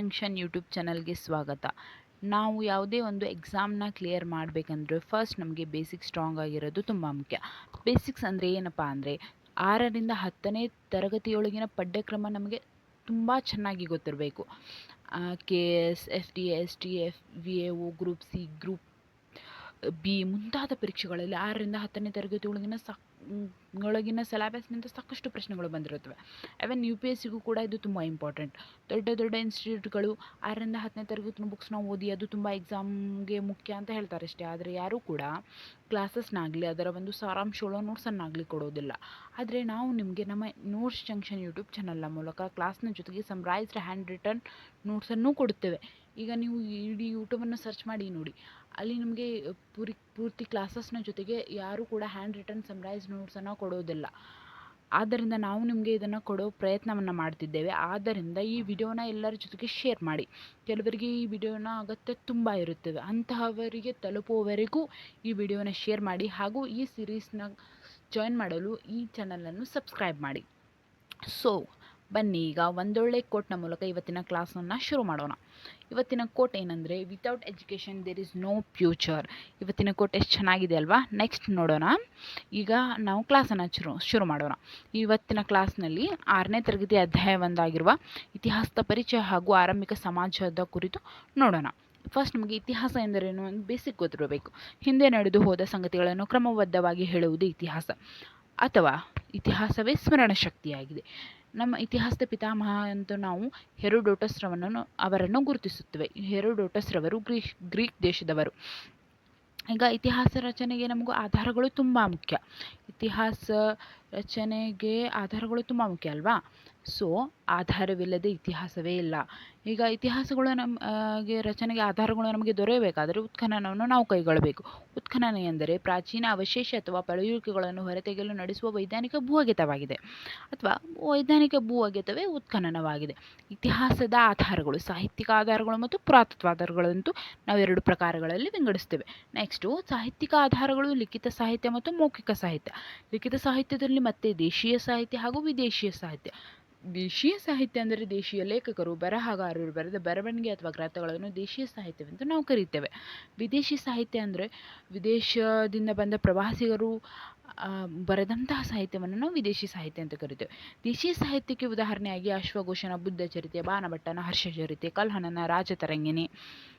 Junction YouTube ಚಾನಲ್ಗೆ ಸ್ವಾಗತ. ನಾವು ಯಾವುದೇ ಒಂದು ಎಕ್ಸಾಮ್ನ ಕ್ಲಿಯರ್ ಮಾಡಬೇಕಂದ್ರೆ ಫಸ್ಟ್ ನಮಗೆ ಬೇಸಿಕ್ ಸ್ಟ್ರಾಂಗ್ ಆಗಿರೋದು ತುಂಬ ಮುಖ್ಯ. ಬೇಸಿಕ್ಸ್ ಅಂದರೆ ಏನಪ್ಪ ಅಂದರೆ ಆರರಿಂದ ಹತ್ತನೇ ತರಗತಿಯೊಳಗಿನ ಪಠ್ಯಕ್ರಮ ನಮಗೆ ತುಂಬ ಚೆನ್ನಾಗಿ ಗೊತ್ತಿರಬೇಕು. K S F D S T F V A O group C group B ಮುಂತಾದ ಪರೀಕ್ಷೆಗಳಲ್ಲಿ ಆರರಿಂದ ಹತ್ತನೇ ತರಗತಿಯೊಳಗಿನ ಸಾಕ್ ಒಳಗಿನ ಸಿಲೆಬಸ್ನಿಂದ ಸಾಕಷ್ಟು ಪ್ರಶ್ನೆಗಳು ಬಂದಿರುತ್ತವೆ. ಎವನ್ ಯು ಪಿ ಎಸ್ ಸಿಗೂ ಕೂಡ ಇದು ತುಂಬ ಇಂಪಾರ್ಟೆಂಟ್ ದೊಡ್ಡ ದೊಡ್ಡ ಇನ್ಸ್ಟಿಟ್ಯೂಟ್ಗಳು ಆರರಿಂದ ಹತ್ತನೇ ತರಗತಿನ ಬುಕ್ಸ್ನ ಓದಿ ಅದು ತುಂಬ ಎಕ್ಸಾಮ್ಗೆ ಮುಖ್ಯ ಅಂತ ಹೇಳ್ತಾರೆ ಅಷ್ಟೇ. ಆದರೆ ಯಾರೂ ಕೂಡ ಕ್ಲಾಸಸ್ನಾಗಲಿ ಅದರ ಒಂದು ಸಾರಾಂಶಗಳು ನೋಟ್ಸನ್ನಾಗಲಿ ಕೊಡೋದಿಲ್ಲ. ಆದರೆ ನಾವು ನಿಮಗೆ ನಮ್ಮ ನೋಟ್ಸ್ ಜಂಕ್ಷನ್ ಯೂಟ್ಯೂಬ್ ಚಾನಲ್ನ ಮೂಲಕ ಕ್ಲಾಸ್ನ ಜೊತೆಗೆ ಸಮ್ರೈಸ್ಡ್ ಹ್ಯಾಂಡ್ ರಿಟರ್ನ್ ನೋಟ್ಸನ್ನು ಕೊಡುತ್ತೇವೆ. ಈಗ ನೀವು ಇಡೀ ಯೂಟ್ಯೂಬನ್ನು ಸರ್ಚ್ ಮಾಡಿ ನೋಡಿ. ಅಲ್ಲಿ ನಿಮಗೆ ಪೂರಿ, ಪೂರ್ತಿ ಕ್ಲಾಸಸ್ನ ಜೊತೆಗೆ ಯಾರೂ ಕೂಡ ಹ್ಯಾಂಡ್ ರಿಟರ್ನ್ ಸಮ್ರೈಸ್ ನೋಟ್ಸನ್ನು ಕೊಡೋದಿಲ್ಲ. ಆದ್ದರಿಂದ ನಾವು ನಿಮಗೆ ಇದನ್ನು ಕೊಡೋ ಪ್ರಯತ್ನವನ್ನು ಮಾಡ್ತಿದ್ದೇವೆ. ಆದ್ದರಿಂದ ಈ ವಿಡಿಯೋನ ಎಲ್ಲರ ಜೊತೆಗೆ ಶೇರ್ ಮಾಡಿ. ಕೆಲವರಿಗೆ ಈ ವಿಡಿಯೋನ ಅಗತ್ಯ ತುಂಬ ಇರುತ್ತದೆ. ಅಂತಹವರಿಗೆ ತಲುಪುವವರೆಗೂ ಈ ವಿಡಿಯೋನ ಶೇರ್ ಮಾಡಿ ಹಾಗೂ ಈ ಸಿರೀಸ್ನ ಜಾಯಿನ್ ಮಾಡಲು ಈ ಚಾನಲನ್ನು ಸಬ್ಸ್ಕ್ರೈಬ್ ಮಾಡಿ. ಸೊ ಬನ್ನಿ, ಈಗ ಒಂದೊಳ್ಳೆ ಕೋಟ್ನ ಮೂಲಕ ಇವತ್ತಿನ ಕ್ಲಾಸನ್ನು ಶುರು ಮಾಡೋಣ. ಇವತ್ತಿನ ಕೋಟ್ ಏನಂದರೆ without education there is no future ಇವತ್ತಿನ ಕೋಟ್ ಎಷ್ಟು ಚೆನ್ನಾಗಿದೆ ಅಲ್ವಾ? ನೆಕ್ಸ್ಟ್ ನೋಡೋಣ. ಈಗ ನಾವು ಕ್ಲಾಸನ್ನು ಶುರು ಶುರು ಮಾಡೋಣ. ಇವತ್ತಿನ ಕ್ಲಾಸ್ನಲ್ಲಿ ಆರನೇ ತರಗತಿ ಅಧ್ಯಾಯ ಒಂದಾಗಿರುವ ಇತಿಹಾಸದ ಪರಿಚಯ ಹಾಗೂ ಆರಂಭಿಕ ಸಮಾಜದ ಕುರಿತು ನೋಡೋಣ. ಫಸ್ಟ್ ನಮಗೆ ಇತಿಹಾಸ ಎಂದರೇನು? ಒಂದು ಬೇಸಿಕ್ ಗೊತ್ತಿರಬೇಕು. ಹಿಂದೆ ನಡೆದು ಹೋದ ಸಂಗತಿಗಳನ್ನು ಕ್ರಮಬದ್ಧವಾಗಿ ಹೇಳುವುದು ಇತಿಹಾಸ. ಅಥವಾ ಇತಿಹಾಸವೇ ಸ್ಮರಣ ಶಕ್ತಿಯಾಗಿದೆ. ನಮ್ಮ ಇತಿಹಾಸದ ಪಿತಾಮಹ ಎಂದು ನಾವು ಹೆರೋಡೋಟಸ್ರವನ್ನು ಅವರನ್ನು ಗುರುತಿಸುತ್ತೇವೆ. ಹೆರೋಡೋಟಸ್ರವರು ಗ್ರೀಕ್ ಗ್ರೀಕ್ ದೇಶದವರು. ಈಗ ಇತಿಹಾಸ ರಚನೆಗೆ ನಮಗೂ ಆಧಾರಗಳು ತುಂಬ ಮುಖ್ಯ. ಇತಿಹಾಸ ರಚನೆಗೆ ಆಧಾರಗಳು ತುಂಬ ಮುಖ್ಯ ಅಲ್ವಾ? ಸೊ ಆಧಾರವಿಲ್ಲದೆ ಇತಿಹಾಸವೇ ಇಲ್ಲ. ಈಗ ಇತಿಹಾಸಗಳು ನಮಗೆ ರಚನೆಗೆ ಆಧಾರಗಳು ನಮಗೆ ದೊರೆಯಬೇಕಾದರೆ ಉತ್ಖನನವನ್ನು ನಾವು ಕೈಗೊಳ್ಳಬೇಕು. ಉತ್ಖನನ ಎಂದರೆ ಪ್ರಾಚೀನ ಅವಶೇಷ ಅಥವಾ ಪಳೆಯುಳಿಕೆಗಳನ್ನು ಹೊರತೆಗೆಯಲು ನಡೆಸುವ ವೈಜ್ಞಾನಿಕ ಭೂ ಅಗೆತವಾಗಿದೆ ಅಥವಾ ವೈಜ್ಞಾನಿಕ ಭೂ ಅಗೆತವೇ ಉತ್ಖನನವಾಗಿದೆ. ಇತಿಹಾಸದ ಆಧಾರಗಳು, ಸಾಹಿತ್ಯಿಕ ಆಧಾರಗಳು ಮತ್ತು ಪುರಾತತ್ವ ಆಧಾರಗಳಂತೂ ನಾವು ಎರಡು ಪ್ರಕಾರಗಳಲ್ಲಿ ವಿಂಗಡಿಸ್ತೇವೆ ನೆಕ್ಸ್ಟು ಸಾಹಿತ್ಯಿಕ ಆಧಾರಗಳು, ಲಿಖಿತ ಸಾಹಿತ್ಯ ಮತ್ತು ಮೌಖಿಕ ಸಾಹಿತ್ಯ. ಲಿಖಿತ ಸಾಹಿತ್ಯದಲ್ಲಿ ಮತ್ತೆ ದೇಶೀಯ ಸಾಹಿತ್ಯ ಹಾಗೂ ವಿದೇಶೀಯ ಸಾಹಿತ್ಯ. ದೇಶೀಯ ಸಾಹಿತ್ಯ ಅಂದರೆ ದೇಶೀಯ ಲೇಖಕರು, ಬರಹಗಾರರು ಬರೆದ ಬರವಣಿಗೆ ಅಥವಾ ಗ್ರಂಥಗಳನ್ನು ದೇಶೀಯ ಸಾಹಿತ್ಯವೆಂದು ನಾವು ಕರೀತೇವೆ. ವಿದೇಶಿ ಸಾಹಿತ್ಯ ಅಂದರೆ ವಿದೇಶದಿಂದ ಬಂದ ಪ್ರವಾಸಿಗರು ಬರೆದಂತಹ ಸಾಹಿತ್ಯವನ್ನು ನಾವು ವಿದೇಶಿ ಸಾಹಿತ್ಯ ಅಂತ ಕರಿತೇವೆ. ದೇಶೀಯ ಸಾಹಿತ್ಯಕ್ಕೆ ಉದಾಹರಣೆಯಾಗಿ ಅಶ್ವಘೋಷನ, ಬುದ್ಧ ಚರಿತೆ ಬಾಣಭಟ್ಟನ ಹರ್ಷಚರಿತೆ ಕಲ್ಹಣನ, ರಾಜತರಂಗಿಣಿ,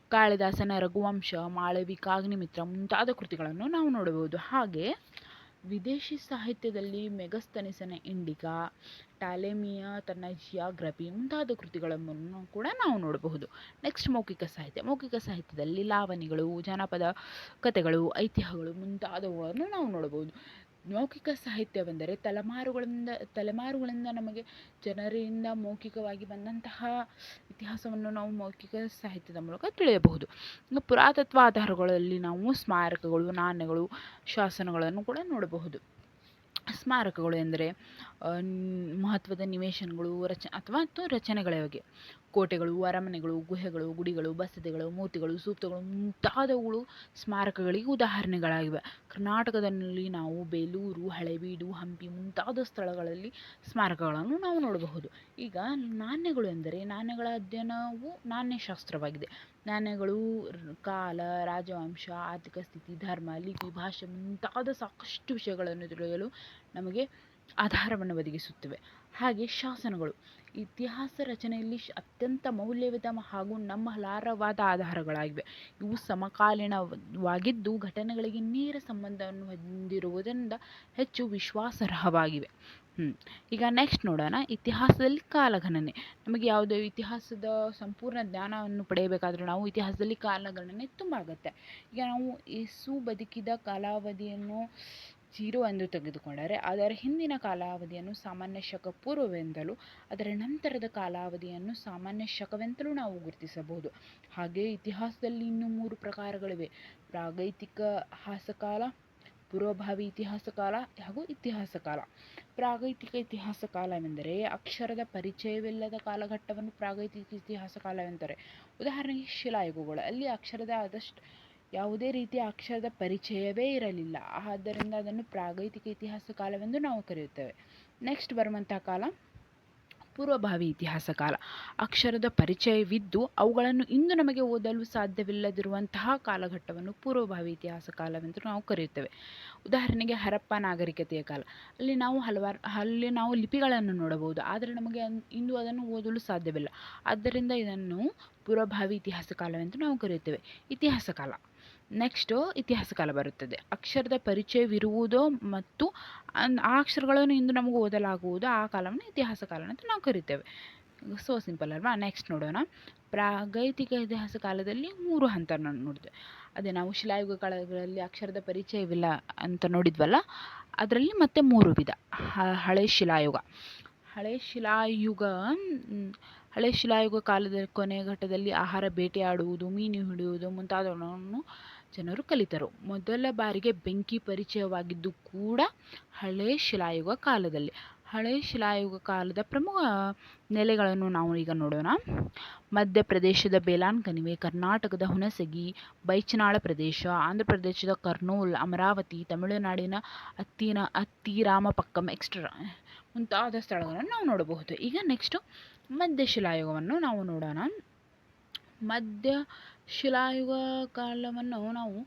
ಕಾಳಿದಾಸನ, ರಘುವಂಶ ಮಾಳವಿಕ ಅಗ್ನಿಮಿತ್ರ ಮುಂತಾದ ಕೃತಿಗಳನ್ನು ನಾವು ನೋಡಬಹುದು. ಹಾಗೆ ವಿದೇಶಿ ಸಾಹಿತ್ಯದಲ್ಲಿ ಮೆಗಸ್ತನಿಸನ ಇಂಡಿಕಾ ಟ್ಯಾಲೆಮಿಯ ತನ್ನ ಜಿಯಾಗ್ರಫಿ ಮುಂತಾದ ಕೃತಿಗಳನ್ನು ಕೂಡ ನಾವು ನೋಡಬಹುದು. ನೆಕ್ಸ್ಟ್ ಮೌಖಿಕ ಸಾಹಿತ್ಯ. ಮೌಖಿಕ ಸಾಹಿತ್ಯದಲ್ಲಿ ಲಾವಣಿಗಳು ಜಾನಪದ ಕಥೆಗಳು ಐತಿಹ್ಯಗಳು ಮುಂತಾದವುಗಳನ್ನು ನಾವು ನೋಡಬಹುದು. ಮೌಖಿಕ ಸಾಹಿತ್ಯವೆಂದರೆ ತಲೆಮಾರುಗಳಿಂದ ತಲೆಮಾರುಗಳಿಂದ ನಮಗೆ ಜನರಿಂದ ಮೌಖಿಕವಾಗಿ ಬಂದಂತಹ ಇತಿಹಾಸವನ್ನು ನಾವು ಮೌಖಿಕ ಸಾಹಿತ್ಯದ ಮೂಲಕ ತಿಳಿಯಬಹುದು. ಇನ್ನು ಪುರಾತತ್ವ ಆಧಾರಗಳಲ್ಲಿ ನಾವು ಸ್ಮಾರಕಗಳು, ನಾಣ್ಯಗಳು, ಶಾಸನಗಳನ್ನು ಕೂಡ ನೋಡಬಹುದು. ಸ್ಮಾರಕಗಳು ಎಂದರೆ ಮಹತ್ವದ ನಿವೇಶನಗಳು, ರಚ, ಅಥವಾ ಅಥವಾ ಬಗ್ಗೆ. ಕೋಟೆಗಳು, ಅರಮನೆಗಳು, ಗುಹೆಗಳು, ಗುಡಿಗಳು, ಬಸದಿಗಳು, ಮೂರ್ತಿಗಳು, ಸೂಕ್ತಗಳು ಮುಂತಾದವುಗಳು ಸ್ಮಾರಕಗಳಿಗೆ ಉದಾಹರಣೆಗಳಾಗಿವೆ. ಕರ್ನಾಟಕದಲ್ಲಿ ನಾವು ಬೇಲೂರು, ಹಳೆಬೀಡು, ಹಂಪಿ ಮುಂತಾದ ಸ್ಥಳಗಳಲ್ಲಿ ಸ್ಮಾರಕಗಳನ್ನು ನಾವು ನೋಡಬಹುದು. ಈಗ ನಾಣ್ಯಗಳು ಎಂದರೆ ನಾಣ್ಯಗಳ ಅಧ್ಯಯನವು ನಾಣ್ಯಶಾಸ್ತ್ರವಾಗಿದೆ. ನಾಣ್ಯಗಳು ಕಾಲ, ರಾಜವಂಶ, ಆರ್ಥಿಕ ಸ್ಥಿತಿ, ಧರ್ಮ, ಲಿಪಿ, ಭಾಷೆ ಮುಂತಾದ ಸಾಕಷ್ಟು ವಿಷಯಗಳನ್ನು ತಿಳಿಯಲು ನಮಗೆ ಆಧಾರವನ್ನು ಒದಗಿಸುತ್ತವೆ. ಹಾಗೆ ಶಾಸನಗಳು. ಇತಿಹಾಸ ರಚನೆಯಲ್ಲಿ ಅತ್ಯಂತ ಮೌಲ್ಯಯುತ ಹಾಗೂ ನಮ್ಮ ಲಾರವಾದ ಆಧಾರಗಳಾಗಿವೆ. ಇವು ಸಮಕಾಲೀನವಾಗಿದ್ದು ಘಟನೆಗಳಿಗೆ ನೇರ ಸಂಬಂಧವನ್ನು ಹೊಂದಿರುವುದರಿಂದ ಹೆಚ್ಚು ವಿಶ್ವಾಸಾರ್ಹವಾಗಿವೆ. ಈಗ ನೆಕ್ಸ್ಟ್ ನೋಡೋಣ. ಇತಿಹಾಸದಲ್ಲಿ ಕಾಲಗಣನೆ. ನಮಗೆ ಯಾವುದೇ ಇತಿಹಾಸದ ಸಂಪೂರ್ಣ ಜ್ಞಾನವನ್ನು ಪಡೆಯಬೇಕಾದ್ರೆ ನಾವು ಇತಿಹಾಸದಲ್ಲಿ ಕಾಲಗಣನೆ ತುಂಬ ಆಗುತ್ತೆ ಈಗ ನಾವು ಯೇಸು ಬದುಕಿದ ಕಾಲಾವಧಿಯನ್ನು ಜೀರೋ ಎಂದು ತೆಗೆದುಕೊಂಡರೆ ಅದರ ಹಿಂದಿನ ಕಾಲಾವಧಿಯನ್ನು ಸಾಮಾನ್ಯ ಶಕ ಪೂರ್ವವೆಂದಲೂ, ಅದರ ನಂತರದ ಕಾಲಾವಧಿಯನ್ನು ಸಾಮಾನ್ಯ ಶಕವೆಂತಲೂ ನಾವು ಗುರುತಿಸಬಹುದು. ಹಾಗೆ ಇತಿಹಾಸದಲ್ಲಿ ಇನ್ನೂ ಮೂರು ಪ್ರಕಾರಗಳಿವೆ. ಪ್ರಾಗೈತಿಕ ಕಾಲ, ಪೂರ್ವಭಾವಿ ಇತಿಹಾಸ ಕಾಲ ಹಾಗೂ ಇತಿಹಾಸ ಕಾಲ. ಪ್ರಾಗೈತಿಕ ಇತಿಹಾಸ ಕಾಲವೆಂದರೆ ಅಕ್ಷರದ ಪರಿಚಯವಿಲ್ಲದ ಕಾಲಘಟ್ಟವನ್ನು ಪ್ರಾಗೈತಿಕ ಇತಿಹಾಸ ಕಾಲವೆಂದರೆ ಉದಾಹರಣೆಗೆ ಶಿಲಾಯುಗಗಳು. ಅಲ್ಲಿ ಅಕ್ಷರದ ಆದಷ್ಟು ಯಾವುದೇ ರೀತಿಯ ಅಕ್ಷರದ ಪರಿಚಯವೇ ಇರಲಿಲ್ಲ. ಆದ್ದರಿಂದ ಅದನ್ನು ಪ್ರಾಗೈತಿಕ ಇತಿಹಾಸ ಕಾಲವೆಂದು ನಾವು ಕರೆಯುತ್ತೇವೆ. ನೆಕ್ಸ್ಟ್ ಬರುವಂತಹ ಕಾಲ, ಪೂರ್ವಭಾವಿ ಇತಿಹಾಸ ಕಾಲ. ಅಕ್ಷರದ ಪರಿಚಯವಿದ್ದು ಅವುಗಳನ್ನು ಇಂದು ನಮಗೆ ಓದಲು ಸಾಧ್ಯವಿಲ್ಲದಿರುವಂತಹ ಕಾಲಘಟ್ಟವನ್ನು ಪೂರ್ವಭಾವಿ ಇತಿಹಾಸ ಕಾಲವೆಂದು ನಾವು ಕರೆಯುತ್ತೇವೆ. ಉದಾಹರಣೆಗೆ ಹರಪ್ಪ ನಾಗರಿಕತೆಯ ಕಾಲ. ಅಲ್ಲಿ ನಾವು ಹಲವಾರು, ಅಲ್ಲಿ ನಾವು ಲಿಪಿಗಳನ್ನು ನೋಡಬಹುದು. ಆದರೆ ನಮಗೆ ಇಂದು ಅದನ್ನು ಓದಲು ಸಾಧ್ಯವಿಲ್ಲ. ಆದ್ದರಿಂದ ಇದನ್ನು ಪೂರ್ವಭಾವಿ ಇತಿಹಾಸ ಕಾಲವೆಂದು ನಾವು ಕರೆಯುತ್ತೇವೆ. ಇತಿಹಾಸ ಕಾಲ. ನೆಕ್ಸ್ಟು ಇತಿಹಾಸ ಕಾಲ ಬರುತ್ತದೆ. ಅಕ್ಷರದ ಪರಿಚಯವಿರುವುದೋ ಮತ್ತು ಆ ಅಕ್ಷರಗಳನ್ನು ಇಂದು ನಮಗೆ ಓದಲಾಗುವುದು ಆ ಕಾಲವನ್ನು ಇತಿಹಾಸ ಕಾಲ ಅಂತ ನಾವು ಕರಿತೇವೆ. ಸೊ ಸಿಂಪಲ್ ಅಲ್ವಾ? ನೆಕ್ಸ್ಟ್ ನೋಡೋಣ. ಪ್ರಾಗೈತಿಕ ಇತಿಹಾಸ ಕಾಲದಲ್ಲಿ ಮೂರು ಹಂತ ನೋಡಿದೆ ಅದೇ ನಾವು ಶಿಲಾಯುಗ ಕಾಲಗಳಲ್ಲಿ ಅಕ್ಷರದ ಪರಿಚಯವಿಲ್ಲ ಅಂತ ನೋಡಿದ್ವಲ್ಲ, ಅದರಲ್ಲಿ ಮತ್ತೆ ಮೂರು ವಿಧ. ಹಳೆ ಶಿಲಾಯುಗ. ಹಳೆ ಶಿಲಾಯುಗ ಹಳೆ ಶಿಲಾಯುಗ ಕಾಲದ ಕೊನೆಯ ಘಟ್ಟದಲ್ಲಿ ಆಹಾರ ಬೇಟೆಯಾಡುವುದು, ಮೀನು ಹಿಡಿಯುವುದು ಮುಂತಾದವನ್ನು ಜನರು ಕಲಿತರು. ಮೊದಲ ಬಾರಿಗೆ ಬೆಂಕಿ ಪರಿಚಯವಾಗಿದ್ದು ಕೂಡ ಹಳೆ ಶಿಲಾಯುಗ ಕಾಲದಲ್ಲಿ. ಹಳೆ ಶಿಲಾಯುಗ ಕಾಲದ ಪ್ರಮುಖ ನೆಲೆಗಳನ್ನು ನಾವು ಈಗ ನೋಡೋಣ. ಮಧ್ಯಪ್ರದೇಶದ ಬೇಲಾನ್ ಕಣಿವೆ ಕರ್ನಾಟಕದ ಹುಣಸಗಿ, ಬೈಚನಾಳ ಪ್ರದೇಶ ಆಂಧ್ರ ಪ್ರದೇಶದ ಕರ್ನೂಲ್, ಅಮರಾವತಿ, ತಮಿಳುನಾಡಿನ ಅತ್ತಿನ ಅತ್ತಿ ರಾಮಪಕ್ಕಂ ಎಕ್ಸ್ಟ್ರಾ ಮುಂತಾದ ಸ್ಥಳಗಳನ್ನು ನಾವು ನೋಡಬಹುದು. ಈಗ ನೆಕ್ಸ್ಟು ಮಧ್ಯ ಶಿಲಾಯುಗವನ್ನು ನಾವು ನೋಡೋಣ. ಮಧ್ಯ ಶಿಲಾಯುಗ ಕಾಲವನ್ನು ನಾವು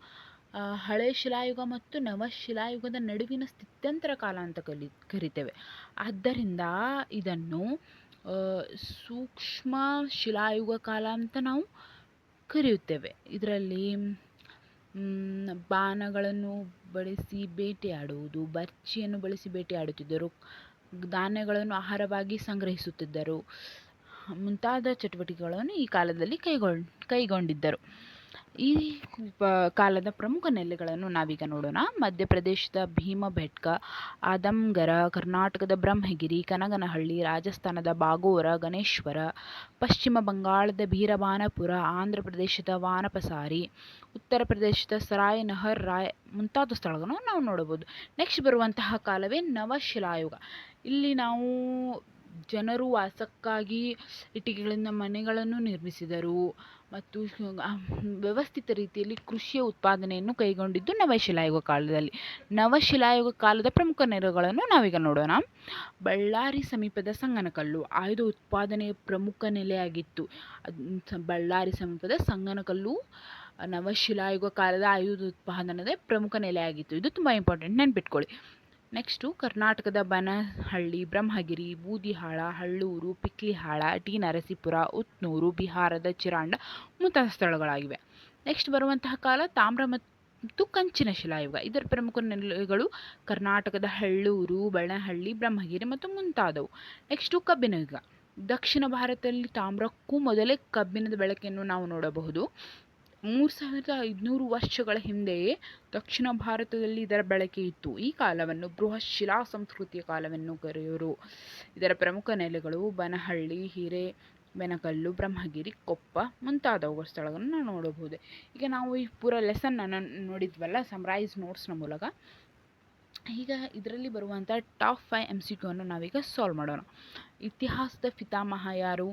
ಹಳೆ ಶಿಲಾಯುಗ ಮತ್ತು ನವಶಿಲಾಯುಗದ ನಡುವಿನ ಸ್ಥಿತ್ಯಂತರ ಕಾಲ ಅಂತ ಕಲಿ, ಕರಿತೇವೆ. ಆದ್ದರಿಂದ ಇದನ್ನು ಸೂಕ್ಷ್ಮ ಶಿಲಾಯುಗ ಕಾಲ ಅಂತ ನಾವು ಕರೆಯುತ್ತೇವೆ. ಇದರಲ್ಲಿ ಬಾಣಗಳನ್ನು ಬಳಸಿ ಬೇಟೆಯಾಡುವುದು ಬರ್ಚಿಯನ್ನು ಬಳಸಿ ಬೇಟೆಯಾಡುತ್ತಿದ್ದರು ಧಾನ್ಯಗಳನ್ನು ಆಹಾರವಾಗಿ ಸಂಗ್ರಹಿಸುತ್ತಿದ್ದರು ಮುಂತಾದ ಚಟುವಟಿಕೆಗಳನ್ನು ಈ ಕಾಲದಲ್ಲಿ ಕೈಗೊಳ್, ಕೈಗೊಂಡಿದ್ದರು. ಈ ಕಾಲದ ಪ್ರಮುಖ ನೆಲೆಗಳನ್ನು ನಾವೀಗ ನೋಡೋಣ. ಮಧ್ಯಪ್ರದೇಶದ ಭೀಮಬೆಟ್ಕ ಆದಮ್ಗರ, ಕರ್ನಾಟಕದ ಬ್ರಹ್ಮಗಿರಿ, ಕನಗನಹಳ್ಳಿ, ರಾಜಸ್ಥಾನದ ಬಾಗೋರ, ಗಣೇಶ್ವರ, ಪಶ್ಚಿಮ ಬಂಗಾಳದ ಬೀರಬಾನಪುರ, ಆಂಧ್ರ ಪ್ರದೇಶದ ವಾನಪಸಾರಿ, ಉತ್ತರ ಪ್ರದೇಶದ ಸರಾಯ್ ನಹರ್ ರಾಯ್ ಮುಂತಾದ ಸ್ಥಳಗಳನ್ನು ನಾವು ನೋಡಬಹುದು. ನೆಕ್ಸ್ಟ್ ಬರುವಂತಹ ಕಾಲವೇ ನವಶಿಲಾಯುಗ. ಇಲ್ಲಿ ನಾವು ಜನರು ವಾಸಕ್ಕಾಗಿ ಇಟ್ಟಿಗೆಗಳಿಂದ ಮನೆಗಳನ್ನು ನಿರ್ಮಿಸಿದರು. ಮತ್ತು ವ್ಯವಸ್ಥಿತ ರೀತಿಯಲ್ಲಿ ಕೃಷಿಯ ಉತ್ಪಾದನೆಯನ್ನು ಕೈಗೊಂಡಿದ್ದು ನವಶಿಲಾಯುಗ ಕಾಲದಲ್ಲಿ. ನವಶಿಲಾಯುಗ ಕಾಲದ ಪ್ರಮುಖ ನೆಲೆಗಳನ್ನು ನಾವೀಗ ನೋಡೋಣ. ಬಳ್ಳಾರಿ ಸಮೀಪದ ಸಂಗನಕಲ್ಲು ಆಯುಧ ಉತ್ಪಾದನೆಯ ಪ್ರಮುಖ ನೆಲೆಯಾಗಿತ್ತು. ಬಳ್ಳಾರಿ ಸಮೀಪದ ಸಂಗನಕಲ್ಲು ನವಶಿಲಾಯುಗ ಕಾಲದ ಆಯುಧ ಉತ್ಪಾದನದ ಪ್ರಮುಖ ನೆಲೆಯಾಗಿತ್ತು. ಇದು ತುಂಬ ಇಂಪಾರ್ಟೆಂಟ್ ನೆನ್ಪಿಟ್ಕೊಳ್ಳಿ. ನೆಕ್ಸ್ಟು ಕರ್ನಾಟಕದ ಬನಹಳ್ಳಿ ಬ್ರಹ್ಮಗಿರಿ ಬೂದಿಹಾಳ ಹಳ್ಳೂರು ಪಿಕ್ಲಿಹಾಳ ಟಿ ನರಸೀಪುರ ಉತ್ನೂರು ಬಿಹಾರದ ಚಿರಾಂಡ ಮುಂತಾದ ಸ್ಥಳಗಳಾಗಿವೆ. ನೆಕ್ಸ್ಟ್ ಬರುವಂತಹ ಕಾಲ ತಾಮ್ರ ಮತ್ತು ಕಂಚಿನ ಶಿಲಾಯುಗ. ಇದರ ಪ್ರಮುಖ ನೆಲೆಗಳು ಕರ್ನಾಟಕದ ಹಳ್ಳೂರು ಬಳ್ಳಹಳ್ಳಿ ಬ್ರಹ್ಮಗಿರಿ ಮತ್ತು ಮುಂತಾದವು. ನೆಕ್ಸ್ಟು ಕಬ್ಬಿನ ಯುಗ. ದಕ್ಷಿಣ ಭಾರತದಲ್ಲಿ ತಾಮ್ರಕ್ಕೂ ಮೊದಲೇ ಕಬ್ಬಿಣದ ಬಳಕೆಯನ್ನು ನಾವು ನೋಡಬಹುದು. ಮೂರು ಸಾವಿರದ ಐದುನೂರು ವರ್ಷಗಳ ಹಿಂದೆಯೇ ದಕ್ಷಿಣ ಭಾರತದಲ್ಲಿ ಇದರ ಬಳಕೆ ಇತ್ತು. ಈ ಕಾಲವನ್ನು ಬೃಹತ್ ಶಿಲಾ ಸಂಸ್ಕೃತಿಯ ಕಾಲವೆಂದು ಕರೆಯುವರು ಇದರ ಪ್ರಮುಖ ನೆಲೆಗಳು ಬನಹಳ್ಳಿ, ಹಿರೇ, ಬೆನಕಲ್ಲು, ಬ್ರಹ್ಮಗಿರಿ, ಕೊಪ್ಪ ಮುಂತಾದವುಗಳ ಸ್ಥಳಗಳನ್ನು ನಾವು ನೋಡಬಹುದು. ಈಗ ನಾವು ಈ ಪೂರ ಅನ್ನು ನೋಡಿದ್ವಲ್ಲ ಸಮರೈಸ್ ನೋಟ್ಸ್ನ ಮೂಲಕ. ಈಗ ಇದರಲ್ಲಿ ಬರುವಂಥ ಟಾಪ್ ಫೈವ್ ಎಂ ಸಿ ಕ್ಯೂವನ್ನು ನಾವೀಗ ಸಾಲ್ವ್ ಮಾಡೋಣ. ಇತಿಹಾಸದ ಪಿತಾಮಹ ಯಾರು?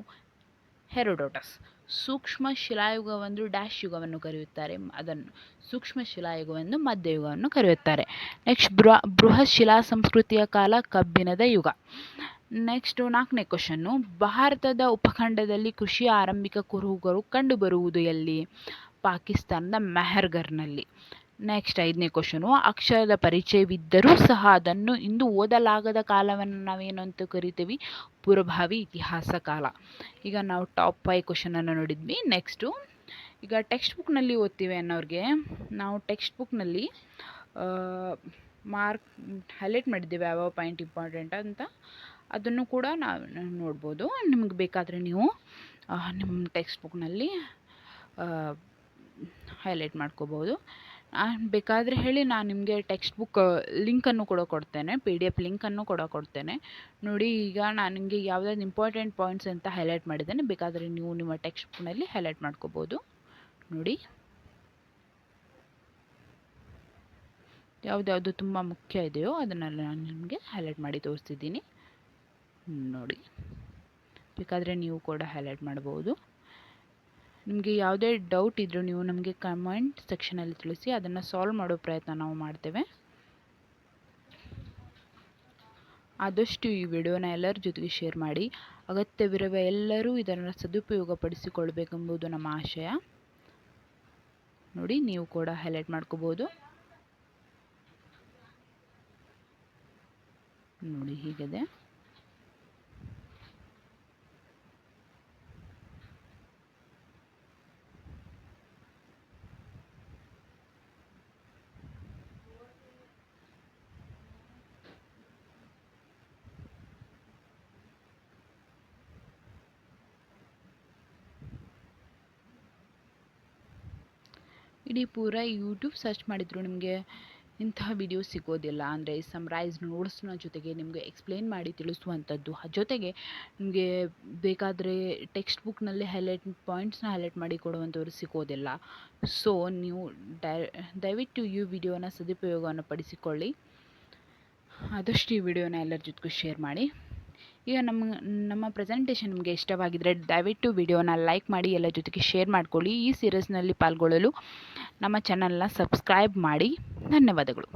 ಹೆರೋಡೋಟಸ್. ಸೂಕ್ಷ್ಮ ಶಿಲಾಯುಗವೆಂದು ಡ್ಯಾಶ್ ಯುಗವನ್ನು ಕರೆಯುತ್ತಾರೆ. ಅದನ್ನು ಸೂಕ್ಷ್ಮ ಶಿಲಾಯುಗವೆಂದು ಮಧ್ಯಯುಗವನ್ನು ಕರೆಯುತ್ತಾರೆ. ನೆಕ್ಸ್ಟ್ ಬೃಹ ಬೃಹತ್ ಶಿಲಾ ಸಂಸ್ಕೃತಿಯ ಕಾಲ ಕಬ್ಬಿಣದ ಯುಗ. ನೆಕ್ಸ್ಟು ನಾಲ್ಕನೇ ಕ್ವಶನ್ನು ಭಾರತದ ಉಪಖಂಡದಲ್ಲಿ ಕೃಷಿಯ ಆರಂಭಿಕ ಕುರುಹುಗಳು ಕಂಡುಬರುವುದು ಎಲ್ಲಿ? ಪಾಕಿಸ್ತಾನದ ಮೆಹರ್ಗರ್ನಲ್ಲಿ ನೆಕ್ಸ್ಟ್ ಐದನೇ ಕ್ವಶನು ಅಕ್ಷರದ ಪರಿಚಯವಿದ್ದರೂ ಸಹ ಅದನ್ನು ಇಂದು ಓದಲಾಗದ ಕಾಲವನ್ನು ನಾವೇನು ಅಂತ ಕರಿತೀವಿ? ಪೂರ್ವಭಾವಿ ಇತಿಹಾಸ ಕಾಲ. ಈಗ ನಾವು ಟಾಪ್ ಫೈವ್ ಕ್ವಶನನ್ನು ನೋಡಿದ್ವಿ. ನೆಕ್ಸ್ಟು ಈಗ ಟೆಕ್ಸ್ಟ್ ಬುಕ್ನಲ್ಲಿ ಓದ್ತೀವಿ ಅನ್ನೋರಿಗೆ, ನಾವು ಟೆಕ್ಸ್ಟ್ ಬುಕ್ನಲ್ಲಿ ಮಾರ್ಕ್ ಹೈಲೈಟ್ ಮಾಡಿದ್ದೇವೆ ಯಾವ ಪಾಯಿಂಟ್ ಇಂಪಾರ್ಟೆಂಟ್ ಅಂತ. ಅದನ್ನು ಕೂಡ ನಾವು ನೋಡ್ಬೋದು. ನಿಮಗೆ ಬೇಕಾದರೆ ನೀವು ನಿಮ್ಮ ಟೆಕ್ಸ್ಟ್ ಬುಕ್ನಲ್ಲಿ ಹೈಲೈಟ್ ಮಾಡ್ಕೋಬೋದು. ಬೇಕಾದರೆ ಹೇಳಿ ನಾನು ನಿಮಗೆ ಟೆಕ್ಸ್ಟ್ ಬುಕ್ ಲಿಂಕನ್ನು ಕೂಡ ಕೊಡ್ತೇನೆ ಪಿ ಡಿ ಎಫ್ ಲಿಂಕನ್ನು ಕೂಡ ಕೊಡ್ತೇನೆ. ನೋಡಿ, ಈಗ ನಾನು ನಿಮಗೆ ಯಾವುದಾದ್ರು ಇಂಪಾರ್ಟೆಂಟ್ ಪಾಯಿಂಟ್ಸ್ ಅಂತ ಹೈಲೈಟ್ ಮಾಡಿದ್ದೇನೆ, ಬೇಕಾದರೆ ನೀವು ನಿಮ್ಮ ಟೆಕ್ಸ್ಟ್ ಬುಕ್ನಲ್ಲಿ ಹೈಲೈಟ್ ಮಾಡ್ಕೋಬೋದು. ನೋಡಿ. ಯಾವುದ್ಯಾವುದು ತುಂಬ ಮುಖ್ಯ ಇದೆಯೋ ಅದನ್ನೆಲ್ಲ ನಾನು ನಿಮಗೆ ಹೈಲೈಟ್ ಮಾಡಿ ತೋರಿಸ್ತಿದ್ದೀನಿ. ನೋಡಿ. ಬೇಕಾದರೆ ನೀವು ಕೂಡ ಹೈಲೈಟ್ ಮಾಡ್ಬೋದು. ನಿಮಗೆ ಯಾವುದೇ ಡೌಟ್ ಇದ್ದರೂ ನೀವು ನಮಗೆ ಕಮೆಂಟ್ ಸೆಕ್ಷನಲ್ಲಿ ತಿಳಿಸಿ, ಅದನ್ನು ಸಾಲ್ವ್ ಮಾಡೋ ಪ್ರಯತ್ನ ನಾವು ಮಾಡ್ತೇವೆ. ಆದಷ್ಟು ಈ ವಿಡಿಯೋನ ಎಲ್ಲರ ಜೊತೆಗೆ ಶೇರ್ ಮಾಡಿ. ಅಗತ್ಯವಿರುವ ಎಲ್ಲರೂ ಇದನ್ನು ಸದುಪಯೋಗಪಡಿಸಿಕೊಳ್ಬೇಕೆಂಬುದು ನಮ್ಮ ಆಶಯ. ನೋಡಿ, ನೀವು ಕೂಡ ಹೈಲೈಟ್ ಮಾಡ್ಕೋಬೋದು. ನೋಡಿ, ಹೀಗಿದೆ. ಇಡೀ ಪೂರ ಯೂಟ್ಯೂಬ್ ಸರ್ಚ್ ಮಾಡಿದ್ರು ನಿಮಗೆ ಇಂತಹ ವಿಡಿಯೋ ಸಿಗೋದಿಲ್ಲ. ಅಂದರೆ ಸಮ್ರೈಸ್ ನೋಟ್ಸ್ನ ಜೊತೆಗೆ ನಿಮಗೆ ಎಕ್ಸ್ಪ್ಲೇನ್ ಮಾಡಿ ತಿಳಿಸುವಂಥದ್ದು ಜೊತೆಗೆ ನಿಮಗೆ ಬೇಕಾದರೆ ಟೆಕ್ಸ್ಟ್ ಬುಕ್ನಲ್ಲಿ ಹೈಲೈಟ್ ಪಾಯಿಂಟ್ಸ್ನ ಹೈಲೈಟ್ ಮಾಡಿ ಕೊಡುವಂಥವ್ರು ಸಿಗೋದಿಲ್ಲ. ಸೊ ನೀವು ಡೈ ದಯವಿಟ್ಟು ಈ ವಿಡಿಯೋನ ಸದುಪಯೋಗವನ್ನು ಪಡಿಸಿಕೊಳ್ಳಿ. ಆದಷ್ಟು ಈ ವಿಡಿಯೋನ ಎಲ್ಲರ ಜೊತೆಗೂ ಶೇರ್ ಮಾಡಿ. ಈಗ ನಮ್ಮ ನಮ್ಮ ಪ್ರೆಸೆಂಟೇಷನ್ ನಿಮಗೆ ಇಷ್ಟವಾಗಿದ್ದರೆ ದಯವಿಟ್ಟು ವಿಡಿಯೋನ ಲೈಕ್ ಮಾಡಿ, ಎಲ್ಲ ಜೊತೆಗೆ ಶೇರ್ ಮಾಡ್ಕೊಳ್ಳಿ. ಈ ಸೀರೀಸ್ನಲ್ಲಿ ಪಾಲ್ಗೊಳ್ಳಲು ನಮ್ಮ ಚಾನಲ್ನ ಸಬ್ಸ್ಕ್ರೈಬ್ ಮಾಡಿ. ಧನ್ಯವಾದಗಳು.